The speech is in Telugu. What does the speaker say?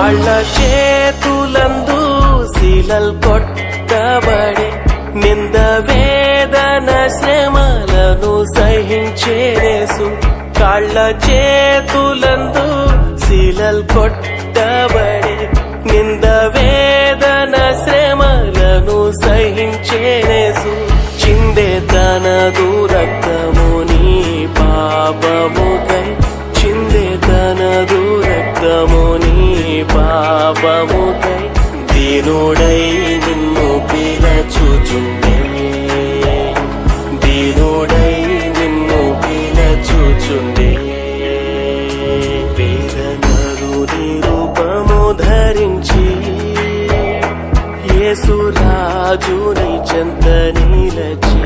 వాళ్ళ చేతులందు శీలల్ కొట్టబడి నింద వేదన శ్రమలను సహించేసు కాళ్ళ చేతులందు శీలల్ కొట్టబడి నింద వేదన శ్రమలను సహించేసు చిందే తన రక్తము నీ పాపముకై. చిందే తన రక్తము పాపముకై దీనుడై నిన్ను పిలచుచుండే. దీనుడై నిన్ను పిలచుచుండే. పేదనరుని రూపము ధరించి యేసురాజుని చెంత నీలచే.